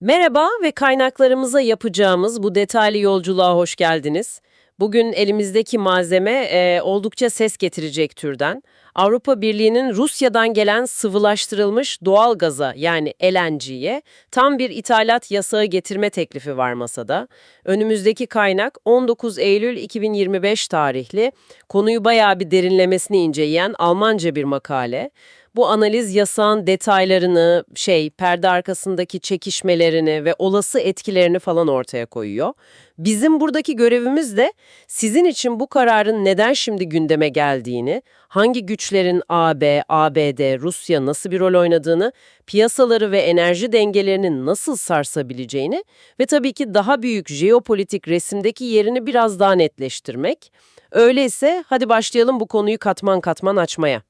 Merhaba ve kaynaklarımıza yapacağımız bu detaylı yolculuğa hoş geldiniz. Bugün elimizdeki malzeme e, oldukça ses getirecek türden. Avrupa Birliği'nin Rusya'dan gelen sıvılaştırılmış doğal gaza yani LNG'ye tam bir ithalat yasağı getirme teklifi var masada. Önümüzdeki kaynak 19 Eylül 2025 tarihli, konuyu bayağı bir derinlemesine inceleyen Almanca bir makale. Bu analiz yasağın detaylarını, şey, perde arkasındaki çekişmelerini ve olası etkilerini falan ortaya koyuyor. Bizim buradaki görevimiz de sizin için bu kararın neden şimdi gündeme geldiğini, hangi güçlerin AB, ABD, Rusya nasıl bir rol oynadığını, piyasaları ve enerji dengelerini nasıl sarsabileceğini ve tabii ki daha büyük jeopolitik resimdeki yerini biraz daha netleştirmek. Öyleyse hadi başlayalım bu konuyu katman katman açmaya.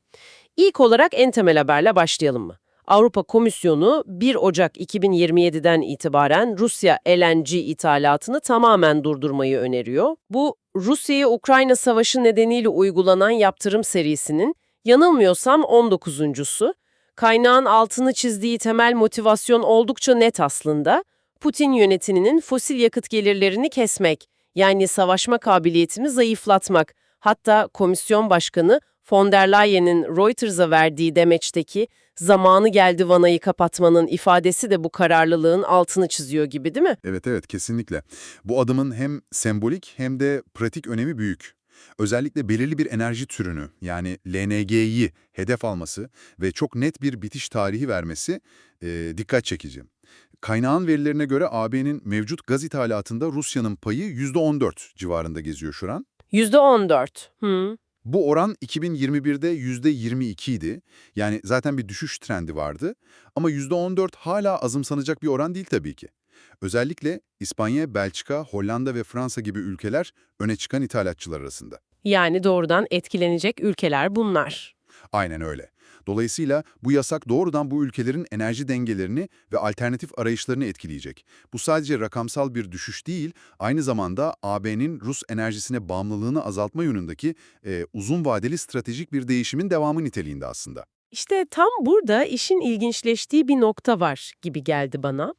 İlk olarak en temel haberle başlayalım mı? Avrupa Komisyonu 1 Ocak 2027'den itibaren Rusya LNG ithalatını tamamen durdurmayı öneriyor. Bu Rusya-Ukrayna savaşı nedeniyle uygulanan yaptırım serisinin yanılmıyorsam 19.sü. Kaynağın altını çizdiği temel motivasyon oldukça net aslında. Putin yönetiminin fosil yakıt gelirlerini kesmek, yani savaşma kabiliyetini zayıflatmak. Hatta komisyon başkanı von der Leyen'in Reuters'a verdiği demeçteki zamanı geldi vanayı kapatmanın ifadesi de bu kararlılığın altını çiziyor gibi değil mi? Evet evet kesinlikle. Bu adımın hem sembolik hem de pratik önemi büyük. Özellikle belirli bir enerji türünü yani LNG'yi hedef alması ve çok net bir bitiş tarihi vermesi e, dikkat çekici. Kaynağın verilerine göre AB'nin mevcut gaz ithalatında Rusya'nın payı %14 civarında geziyor şu an. %14. Hı. Bu oran 2021'de %22 idi. Yani zaten bir düşüş trendi vardı. Ama %14 hala azımsanacak bir oran değil tabii ki. Özellikle İspanya, Belçika, Hollanda ve Fransa gibi ülkeler öne çıkan ithalatçılar arasında. Yani doğrudan etkilenecek ülkeler bunlar. Aynen öyle. Dolayısıyla bu yasak doğrudan bu ülkelerin enerji dengelerini ve alternatif arayışlarını etkileyecek. Bu sadece rakamsal bir düşüş değil, aynı zamanda AB'nin Rus enerjisine bağımlılığını azaltma yönündeki e, uzun vadeli stratejik bir değişimin devamı niteliğinde aslında. İşte tam burada işin ilginçleştiği bir nokta var gibi geldi bana.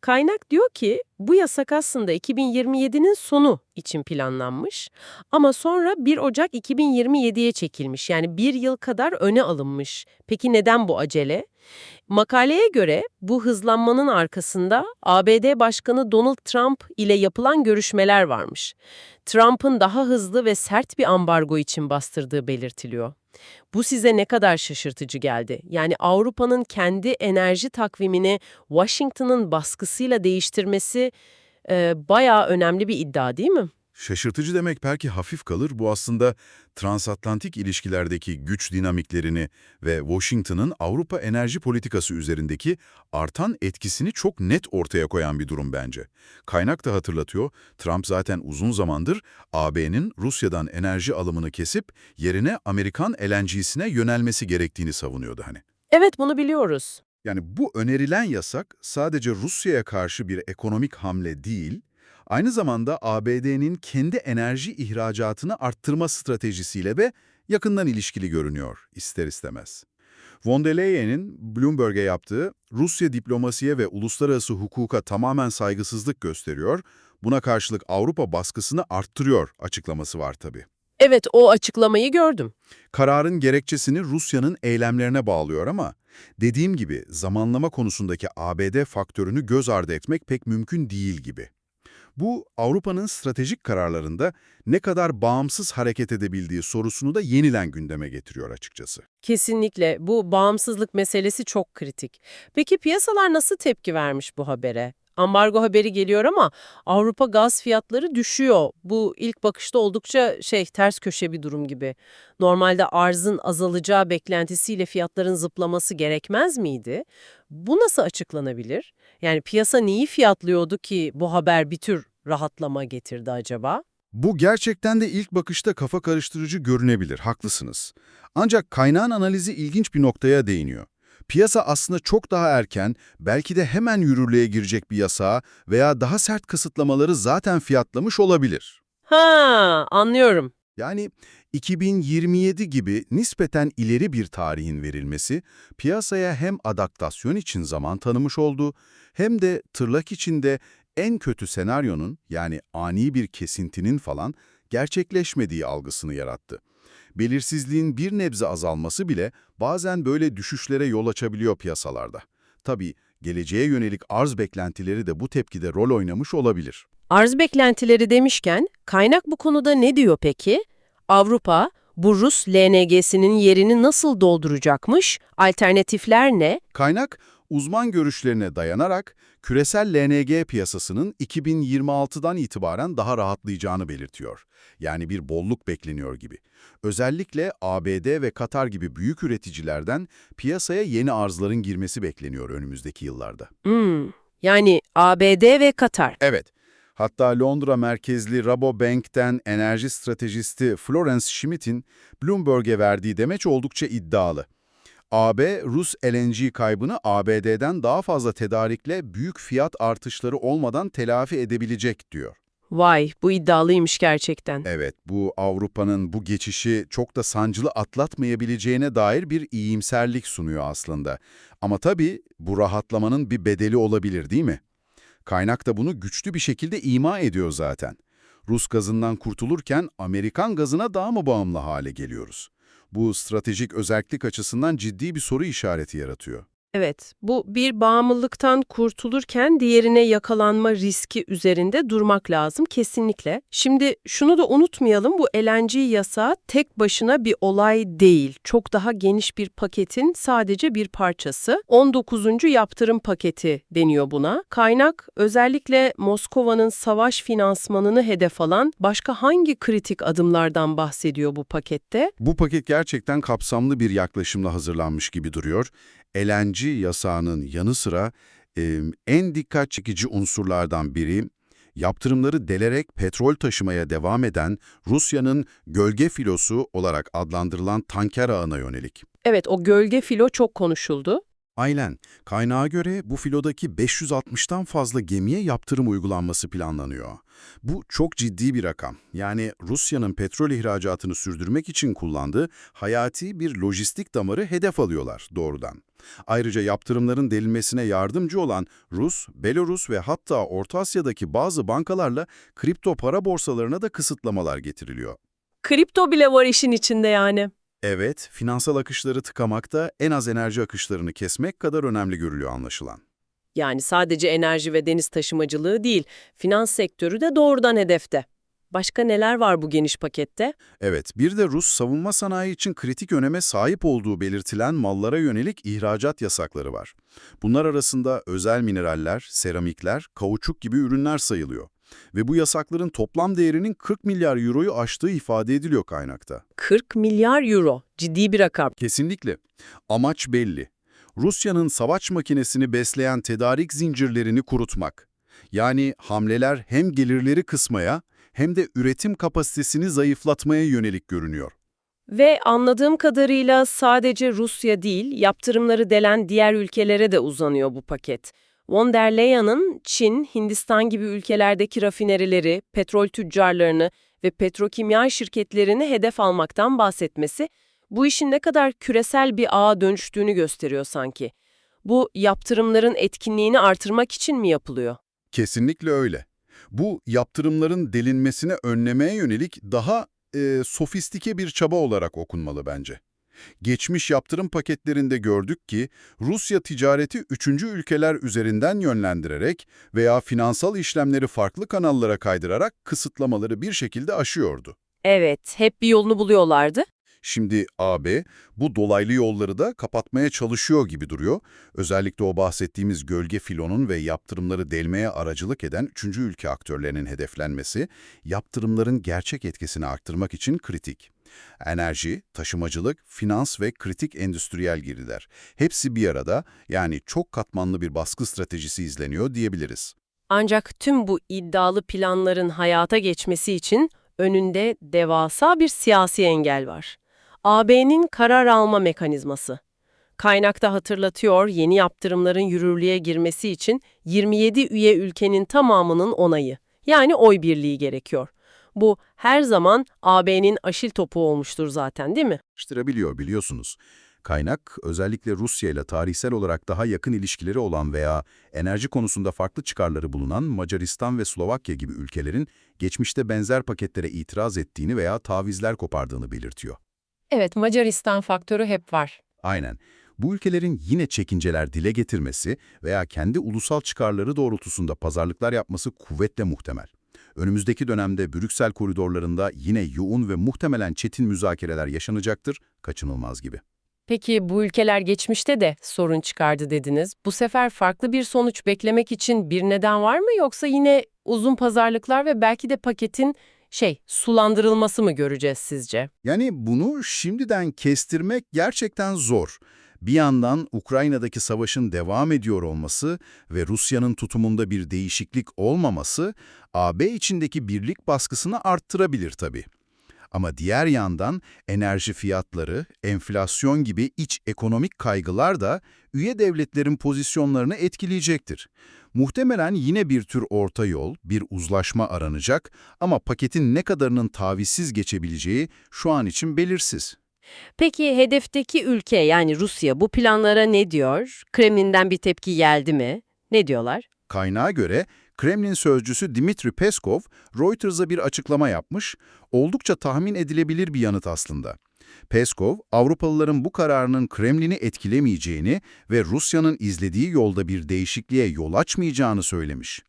Kaynak diyor ki bu yasak aslında 2027'nin sonu için planlanmış ama sonra 1 Ocak 2027'ye çekilmiş yani bir yıl kadar öne alınmış. Peki neden bu acele? Makaleye göre bu hızlanmanın arkasında ABD Başkanı Donald Trump ile yapılan görüşmeler varmış. Trump'ın daha hızlı ve sert bir ambargo için bastırdığı belirtiliyor. Bu size ne kadar şaşırtıcı geldi? Yani Avrupa'nın kendi enerji takvimini Washington'ın baskısıyla değiştirmesi e, bayağı önemli bir iddia değil mi? Şaşırtıcı demek belki hafif kalır. Bu aslında transatlantik ilişkilerdeki güç dinamiklerini ve Washington'ın Avrupa enerji politikası üzerindeki artan etkisini çok net ortaya koyan bir durum bence. Kaynak da hatırlatıyor, Trump zaten uzun zamandır AB'nin Rusya'dan enerji alımını kesip yerine Amerikan LNG'sine yönelmesi gerektiğini savunuyordu hani. Evet bunu biliyoruz. Yani bu önerilen yasak sadece Rusya'ya karşı bir ekonomik hamle değil, aynı zamanda ABD'nin kendi enerji ihracatını arttırma stratejisiyle ve yakından ilişkili görünüyor ister istemez. Von der Leyen'in Bloomberg'e yaptığı Rusya diplomasiye ve uluslararası hukuka tamamen saygısızlık gösteriyor, buna karşılık Avrupa baskısını arttırıyor açıklaması var tabii. Evet o açıklamayı gördüm. Kararın gerekçesini Rusya'nın eylemlerine bağlıyor ama dediğim gibi zamanlama konusundaki ABD faktörünü göz ardı etmek pek mümkün değil gibi. Bu Avrupa'nın stratejik kararlarında ne kadar bağımsız hareket edebildiği sorusunu da yeniden gündeme getiriyor açıkçası. Kesinlikle bu bağımsızlık meselesi çok kritik. Peki piyasalar nasıl tepki vermiş bu habere? Ambargo haberi geliyor ama Avrupa gaz fiyatları düşüyor. Bu ilk bakışta oldukça şey ters köşe bir durum gibi. Normalde arzın azalacağı beklentisiyle fiyatların zıplaması gerekmez miydi? Bu nasıl açıklanabilir? Yani piyasa neyi fiyatlıyordu ki bu haber bir tür rahatlama getirdi acaba? Bu gerçekten de ilk bakışta kafa karıştırıcı görünebilir, haklısınız. Ancak kaynağın analizi ilginç bir noktaya değiniyor. Piyasa aslında çok daha erken, belki de hemen yürürlüğe girecek bir yasağı veya daha sert kısıtlamaları zaten fiyatlamış olabilir. Ha, anlıyorum. Yani 2027 gibi nispeten ileri bir tarihin verilmesi, piyasaya hem adaptasyon için zaman tanımış oldu, hem de tırnak içinde en kötü senaryonun yani ani bir kesintinin falan gerçekleşmediği algısını yarattı. Belirsizliğin bir nebze azalması bile bazen böyle düşüşlere yol açabiliyor piyasalarda. Tabii geleceğe yönelik arz beklentileri de bu tepkide rol oynamış olabilir. Arz beklentileri demişken kaynak bu konuda ne diyor peki? Avrupa bu Rus LNG'sinin yerini nasıl dolduracakmış? Alternatifler ne? Kaynak, uzman görüşlerine dayanarak küresel LNG piyasasının 2026'dan itibaren daha rahatlayacağını belirtiyor. Yani bir bolluk bekleniyor gibi. Özellikle ABD ve Katar gibi büyük üreticilerden piyasaya yeni arzların girmesi bekleniyor önümüzdeki yıllarda. Hmm, yani ABD ve Katar. Evet. Hatta Londra merkezli Rabobank'ten enerji stratejisti Florence Schmidt'in Bloomberg'e verdiği demeç oldukça iddialı. AB, Rus LNG kaybını ABD'den daha fazla tedarikle büyük fiyat artışları olmadan telafi edebilecek diyor. Vay, bu iddialıymış gerçekten. Evet, bu Avrupa'nın bu geçişi çok da sancılı atlatmayabileceğine dair bir iyimserlik sunuyor aslında. Ama tabii bu rahatlamanın bir bedeli olabilir değil mi? Kaynak da bunu güçlü bir şekilde ima ediyor zaten. Rus gazından kurtulurken Amerikan gazına daha mı bağımlı hale geliyoruz? Bu stratejik özellik açısından ciddi bir soru işareti yaratıyor. Evet, bu bir bağımlılıktan kurtulurken diğerine yakalanma riski üzerinde durmak lazım kesinlikle. Şimdi şunu da unutmayalım, bu LNG yasağı tek başına bir olay değil. Çok daha geniş bir paketin sadece bir parçası. 19. yaptırım paketi deniyor buna. Kaynak özellikle Moskova'nın savaş finansmanını hedef alan başka hangi kritik adımlardan bahsediyor bu pakette? Bu paket gerçekten kapsamlı bir yaklaşımla hazırlanmış gibi duruyor. LNG yasağının yanı sıra e, en dikkat çekici unsurlardan biri, yaptırımları delerek petrol taşımaya devam eden Rusya'nın gölge filosu olarak adlandırılan tanker ağına yönelik. Evet, o gölge filo çok konuşuldu. Aynen, kaynağa göre bu filodaki 560'tan fazla gemiye yaptırım uygulanması planlanıyor. Bu çok ciddi bir rakam. Yani Rusya'nın petrol ihracatını sürdürmek için kullandığı hayati bir lojistik damarı hedef alıyorlar doğrudan. Ayrıca yaptırımların delinmesine yardımcı olan Rus, Belarus ve hatta Orta Asya'daki bazı bankalarla kripto para borsalarına da kısıtlamalar getiriliyor. Kripto bile var işin içinde yani. Evet, finansal akışları tıkamakta en az enerji akışlarını kesmek kadar önemli görülüyor anlaşılan. Yani sadece enerji ve deniz taşımacılığı değil, finans sektörü de doğrudan hedefte. Başka neler var bu geniş pakette? Evet, bir de Rus savunma sanayi için kritik öneme sahip olduğu belirtilen mallara yönelik ihracat yasakları var. Bunlar arasında özel mineraller, seramikler, kauçuk gibi ürünler sayılıyor. Ve bu yasakların toplam değerinin 40 milyar euroyu aştığı ifade ediliyor kaynakta. 40 milyar euro. Ciddi bir rakam. Kesinlikle. Amaç belli. Rusya'nın savaş makinesini besleyen tedarik zincirlerini kurutmak. Yani hamleler hem gelirleri kısmaya hem de üretim kapasitesini zayıflatmaya yönelik görünüyor. Ve anladığım kadarıyla sadece Rusya değil, yaptırımları delen diğer ülkelere de uzanıyor bu paket. Von der Leyen'in Çin, Hindistan gibi ülkelerdeki rafinerileri, petrol tüccarlarını ve petrokimya şirketlerini hedef almaktan bahsetmesi, bu işin ne kadar küresel bir ağa dönüştüğünü gösteriyor sanki. Bu yaptırımların etkinliğini artırmak için mi yapılıyor? Kesinlikle öyle. Bu yaptırımların delinmesine önlemeye yönelik daha e, sofistike bir çaba olarak okunmalı bence. Geçmiş yaptırım paketlerinde gördük ki Rusya ticareti üçüncü ülkeler üzerinden yönlendirerek veya finansal işlemleri farklı kanallara kaydırarak kısıtlamaları bir şekilde aşıyordu. Evet, hep bir yolunu buluyorlardı. Şimdi AB bu dolaylı yolları da kapatmaya çalışıyor gibi duruyor. Özellikle o bahsettiğimiz gölge filonun ve yaptırımları delmeye aracılık eden üçüncü ülke aktörlerinin hedeflenmesi, yaptırımların gerçek etkisini arttırmak için kritik. Enerji, taşımacılık, finans ve kritik endüstriyel girdiler. Hepsi bir arada yani çok katmanlı bir baskı stratejisi izleniyor diyebiliriz. Ancak tüm bu iddialı planların hayata geçmesi için önünde devasa bir siyasi engel var. AB'nin karar alma mekanizması. Kaynakta hatırlatıyor yeni yaptırımların yürürlüğe girmesi için 27 üye ülkenin tamamının onayı, yani oy birliği gerekiyor. Bu her zaman AB'nin aşil topu olmuştur zaten değil mi? Araştırabiliyor biliyorsunuz. Kaynak, özellikle Rusya ile tarihsel olarak daha yakın ilişkileri olan veya enerji konusunda farklı çıkarları bulunan Macaristan ve Slovakya gibi ülkelerin geçmişte benzer paketlere itiraz ettiğini veya tavizler kopardığını belirtiyor. Evet, Macaristan faktörü hep var. Aynen. Bu ülkelerin yine çekinceler dile getirmesi veya kendi ulusal çıkarları doğrultusunda pazarlıklar yapması kuvvetle muhtemel. Önümüzdeki dönemde Brüksel koridorlarında yine yoğun ve muhtemelen çetin müzakereler yaşanacaktır, kaçınılmaz gibi. Peki bu ülkeler geçmişte de sorun çıkardı dediniz. Bu sefer farklı bir sonuç beklemek için bir neden var mı yoksa yine uzun pazarlıklar ve belki de paketin şey sulandırılması mı göreceğiz sizce? Yani bunu şimdiden kestirmek gerçekten zor. Bir yandan Ukrayna'daki savaşın devam ediyor olması ve Rusya'nın tutumunda bir değişiklik olmaması AB içindeki birlik baskısını arttırabilir tabii. Ama diğer yandan enerji fiyatları, enflasyon gibi iç ekonomik kaygılar da üye devletlerin pozisyonlarını etkileyecektir. Muhtemelen yine bir tür orta yol, bir uzlaşma aranacak ama paketin ne kadarının tavizsiz geçebileceği şu an için belirsiz. Peki hedefteki ülke yani Rusya bu planlara ne diyor? Kremlin'den bir tepki geldi mi? Ne diyorlar? Kaynağa göre Kremlin sözcüsü Dmitri Peskov, Reuters'a bir açıklama yapmış, oldukça tahmin edilebilir bir yanıt aslında. Peskov, Avrupalıların bu kararının Kremlin'i etkilemeyeceğini ve Rusya'nın izlediği yolda bir değişikliğe yol açmayacağını söylemiş.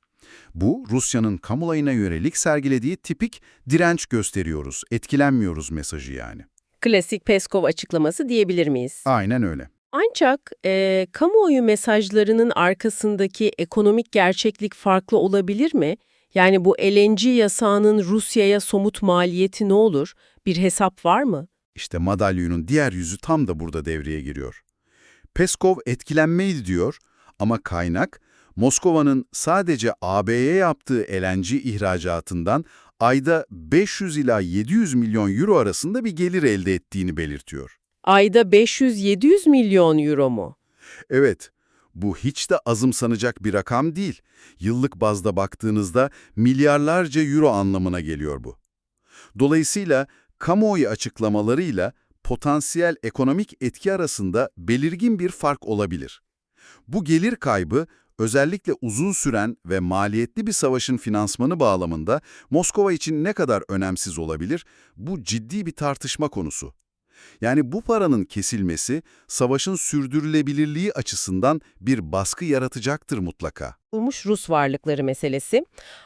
Bu, Rusya'nın kamuoyuna yönelik sergilediği tipik direnç gösteriyoruz, etkilenmiyoruz mesajı yani. Klasik Peskov açıklaması diyebilir miyiz? Aynen öyle. Ancak e, kamuoyu mesajlarının arkasındaki ekonomik gerçeklik farklı olabilir mi? Yani bu LNG yasağının Rusya'ya somut maliyeti ne olur? Bir hesap var mı? İşte madalyonun diğer yüzü tam da burada devreye giriyor. Peskov etkilenmeydi diyor ama kaynak, Moskova'nın sadece AB'ye yaptığı LNG ihracatından ayda 500 ila 700 milyon euro arasında bir gelir elde ettiğini belirtiyor. Ayda 500-700 milyon euro mu? Evet, bu hiç de azımsanacak bir rakam değil. Yıllık bazda baktığınızda milyarlarca euro anlamına geliyor bu. Dolayısıyla kamuoyu açıklamalarıyla potansiyel ekonomik etki arasında belirgin bir fark olabilir. Bu gelir kaybı özellikle uzun süren ve maliyetli bir savaşın finansmanı bağlamında Moskova için ne kadar önemsiz olabilir? Bu ciddi bir tartışma konusu. Yani bu paranın kesilmesi savaşın sürdürülebilirliği açısından bir baskı yaratacaktır mutlaka. Bulmuş Rus varlıkları meselesi.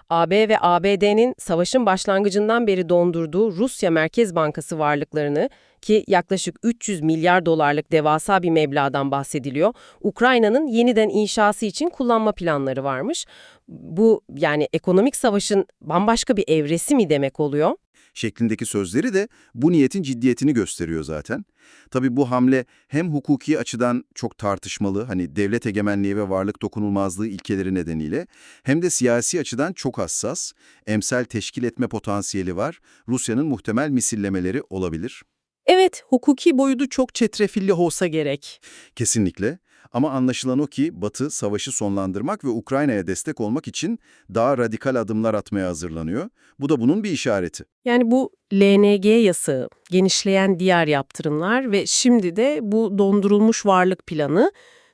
AB ve ABD'nin savaşın başlangıcından beri dondurduğu Rusya Merkez Bankası varlıklarını ki yaklaşık 300 milyar dolarlık devasa bir meblağdan bahsediliyor. Ukrayna'nın yeniden inşası için kullanma planları varmış. Bu yani ekonomik savaşın bambaşka bir evresi mi demek oluyor? Şeklindeki sözleri de bu niyetin ciddiyetini gösteriyor zaten. Tabii bu hamle hem hukuki açıdan çok tartışmalı, hani devlet egemenliği ve varlık dokunulmazlığı ilkeleri nedeniyle, hem de siyasi açıdan çok hassas, emsal teşkil etme potansiyeli var, Rusya'nın muhtemel misillemeleri olabilir. Evet, hukuki boyutu çok çetrefilli olsa gerek. Kesinlikle. Ama anlaşılan o ki Batı savaşı sonlandırmak ve Ukrayna'ya destek olmak için daha radikal adımlar atmaya hazırlanıyor. Bu da bunun bir işareti. Yani bu LNG yasağı, genişleyen diğer yaptırımlar ve şimdi de bu dondurulmuş varlık planı,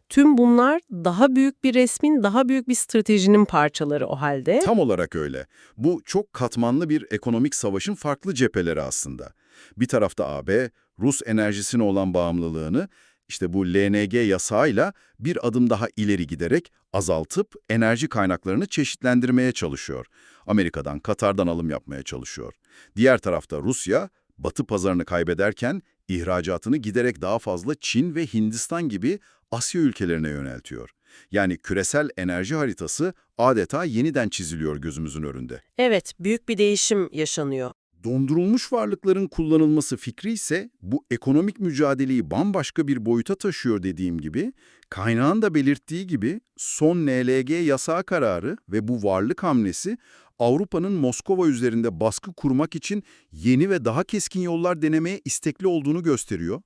tüm bunlar daha büyük bir resmin, daha büyük bir stratejinin parçaları o halde. Tam olarak öyle. Bu çok katmanlı bir ekonomik savaşın farklı cepheleri aslında. Bir tarafta AB, Rus enerjisine olan bağımlılığını, işte bu LNG yasağıyla bir adım daha ileri giderek azaltıp enerji kaynaklarını çeşitlendirmeye çalışıyor. Amerika'dan, Katar'dan alım yapmaya çalışıyor. Diğer tarafta Rusya, Batı pazarını kaybederken ihracatını giderek daha fazla Çin ve Hindistan gibi Asya ülkelerine yöneltiyor. Yani küresel enerji haritası adeta yeniden çiziliyor gözümüzün önünde. Evet, büyük bir değişim yaşanıyor. Dondurulmuş varlıkların kullanılması fikri ise bu ekonomik mücadeleyi bambaşka bir boyuta taşıyor dediğim gibi, kaynağın da belirttiği gibi son NLG yasağı kararı ve bu varlık hamlesi Avrupa'nın Moskova üzerinde baskı kurmak için yeni ve daha keskin yollar denemeye istekli olduğunu gösteriyor.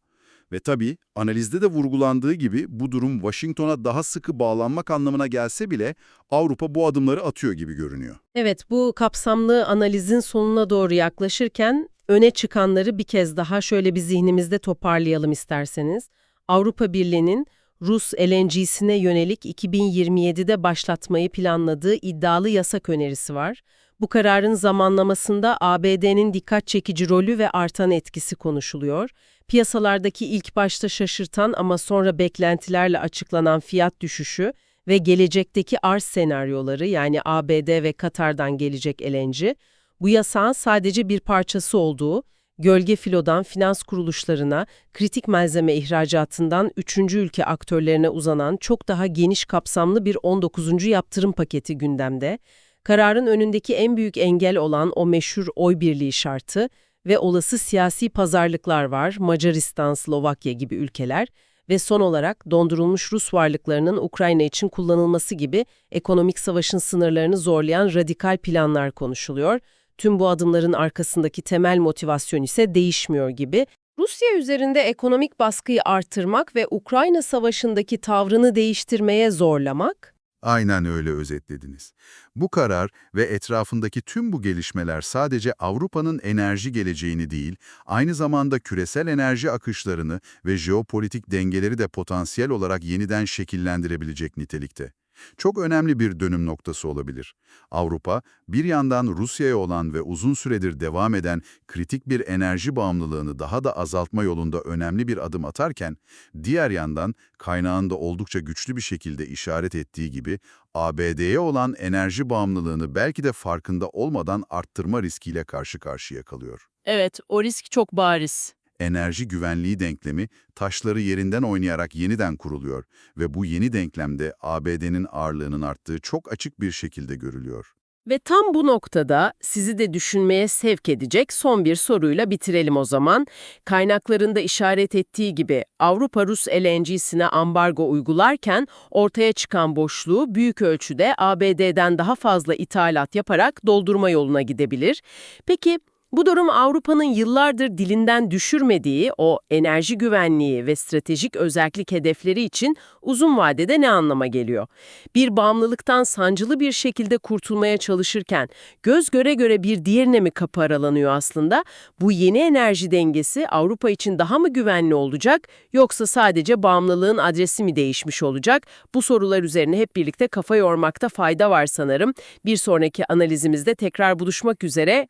Ve tabii analizde de vurgulandığı gibi bu durum Washington'a daha sıkı bağlanmak anlamına gelse bile Avrupa bu adımları atıyor gibi görünüyor. Evet, bu kapsamlı analizin sonuna doğru yaklaşırken öne çıkanları bir kez daha şöyle bir zihnimizde toparlayalım isterseniz. Avrupa Birliği'nin Rus LNG'sine yönelik 2027'de başlatmayı planladığı iddialı yasak önerisi var. Bu kararın zamanlamasında ABD'nin dikkat çekici rolü ve artan etkisi konuşuluyor. Piyasalardaki ilk başta şaşırtan ama sonra beklentilerle açıklanan fiyat düşüşü ve gelecekteki arz senaryoları yani ABD ve Katar'dan gelecek LNG, bu yasağın sadece bir parçası olduğu, gölge filodan finans kuruluşlarına, kritik malzeme ihracatından üçüncü ülke aktörlerine uzanan çok daha geniş kapsamlı bir 19. yaptırım paketi gündemde. Kararın önündeki en büyük engel olan o meşhur oy birliği şartı ve olası siyasi pazarlıklar var, Macaristan, Slovakya gibi ülkeler ve son olarak dondurulmuş Rus varlıklarının Ukrayna için kullanılması gibi ekonomik savaşın sınırlarını zorlayan radikal planlar konuşuluyor. Tüm bu adımların arkasındaki temel motivasyon ise değişmiyor gibi. Rusya üzerinde ekonomik baskıyı artırmak ve Ukrayna savaşındaki tavrını değiştirmeye zorlamak, Aynen öyle özetlediniz. Bu karar ve etrafındaki tüm bu gelişmeler sadece Avrupa'nın enerji geleceğini değil, aynı zamanda küresel enerji akışlarını ve jeopolitik dengeleri de potansiyel olarak yeniden şekillendirebilecek nitelikte. Çok önemli bir dönüm noktası olabilir. Avrupa, bir yandan Rusya'ya olan ve uzun süredir devam eden kritik bir enerji bağımlılığını daha da azaltma yolunda önemli bir adım atarken, diğer yandan kaynağında oldukça güçlü bir şekilde işaret ettiği gibi ABD'ye olan enerji bağımlılığını belki de farkında olmadan arttırma riskiyle karşı karşıya kalıyor. evet o risk çok bariz. Enerji güvenliği denklemi taşları yerinden oynayarak yeniden kuruluyor ve bu yeni denklemde ABD'nin ağırlığının arttığı çok açık bir şekilde görülüyor. Ve tam bu noktada sizi de düşünmeye sevk edecek son bir soruyla bitirelim o zaman. Kaynaklarında işaret ettiği gibi Avrupa Rus LNG'sine ambargo uygularken ortaya çıkan boşluğu büyük ölçüde ABD'den daha fazla ithalat yaparak doldurma yoluna gidebilir. Peki bu durum Avrupa'nın yıllardır dilinden düşürmediği o enerji güvenliği ve stratejik özellik hedefleri için uzun vadede ne anlama geliyor? Bir bağımlılıktan sancılı bir şekilde kurtulmaya çalışırken göz göre göre bir diğerine mi kapı aralanıyor aslında? Bu yeni enerji dengesi Avrupa için daha mı güvenli olacak yoksa sadece bağımlılığın adresi mi değişmiş olacak? Bu sorular üzerine hep birlikte kafa yormakta fayda var sanırım. Bir sonraki analizimizde tekrar buluşmak üzere.